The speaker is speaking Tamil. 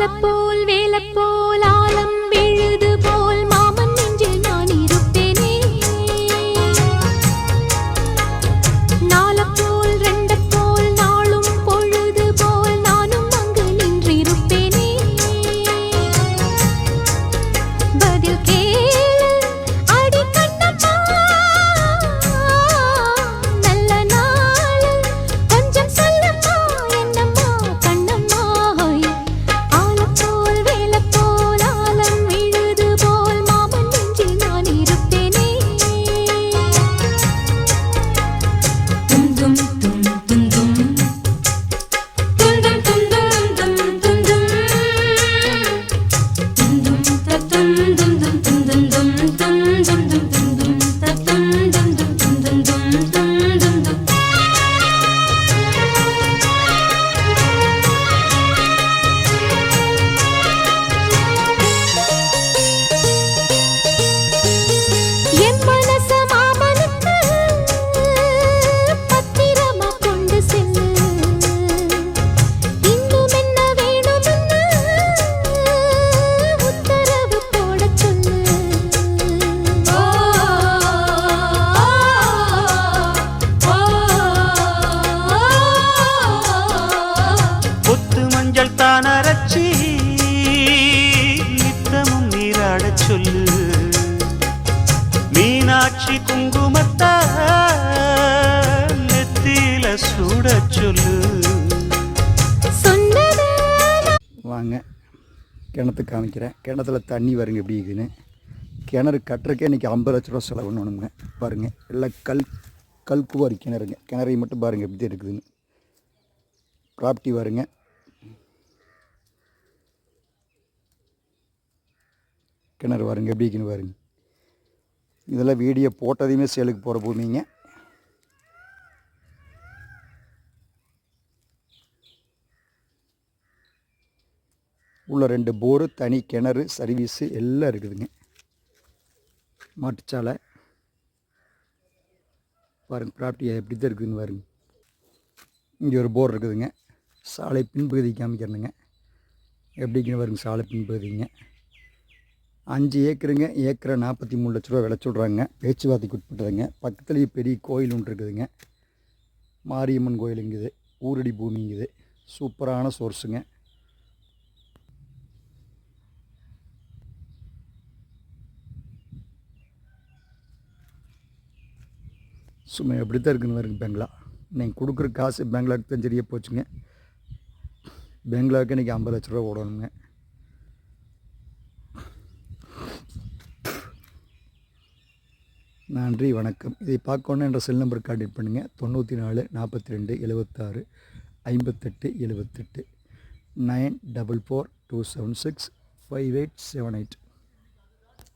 ஆலப்போல் வேலப்போல் ஆலம் தான் அரைச்சி நித்தமும் நீராடச் சொல்லு. மீனாட்சி குங்குமத்தா நெத்தியில சூடச் சொல்லு. வாங்க. கிணத்து காமிக்கிறேன். கிணத்துல தண்ணி வருங்க எப்படி இருக்குன்னு. கிணறு கட்டுறக்கே இன்றைக்கி ஐம்பது லட்ச ரூபா செலவு பண்ணணுங்க பாருங்கள் எல்லாம் கல் கல்குவாரி கிணறுங்க. கிணறை மட்டும் பாருங்கள் எப்படி இருக்குதுன்னு. ப்ராப்பர்ட்டி வருங்க. கிணறு பாருங்க எப்படி இருக்குன்னு பாருங்க இதெல்லாம் வீடியோ போட்டதையுமே சேலுக்கு போகிற பூமிங்க. உள்ள ரெண்டு போரு தனி கிணறு சர்வீஸு எல்லாம் இருக்குதுங்க. மாட்டுச்சாலை. பாருங்கள் ப்ராப்பர்ட்டி எப்படி தான் இருக்குதுன்னு பாருங்க. இங்கே ஒரு போர் இருக்குதுங்க. சாலை பின்பகுதி காமிக்கிறேனுங்க. எப்படிக்குன்னு பாருங்க சாலை பின்பகுதிங்க. அஞ்சு ஏக்கருங்க ஏக்கரை நாற்பத்தி மூணு லட்ச ரூபா விலை சொல்கிறாங்க பேச்சுவார்த்தைக்கு உட்பட்டதுங்க பக்கத்துலேயே பெரிய கோயில் ஒன்று இருக்குதுங்க. மாரியம்மன் கோயிலுங்குது ஊரடி பூமிங்குது சூப்பரான சோர்ஸுங்க சும்மா எப்படி தான் இருக்குன்னு வருங்க பெங்களா நீங்கள் கொடுக்குற காசு பெங்களாவுக்கு தான் சரியாக போச்சுங்க. பெங்களாவுக்கு இன்றைக்கி ஐம்பது லட்ச ரூபா ஓடணுங்க. நன்றி வணக்கம். இதை பார்க்கணும் என்ற செல் நம்பர் கான்டெக்ட் பண்ணுங்கள் தொண்ணூற்றி நாலு நாற்பத்தி ரெண்டு எழுபத்தாறு ஐம்பத்தெட்டு எழுபத்தெட்டு nine double four two seven six five eight seven eight.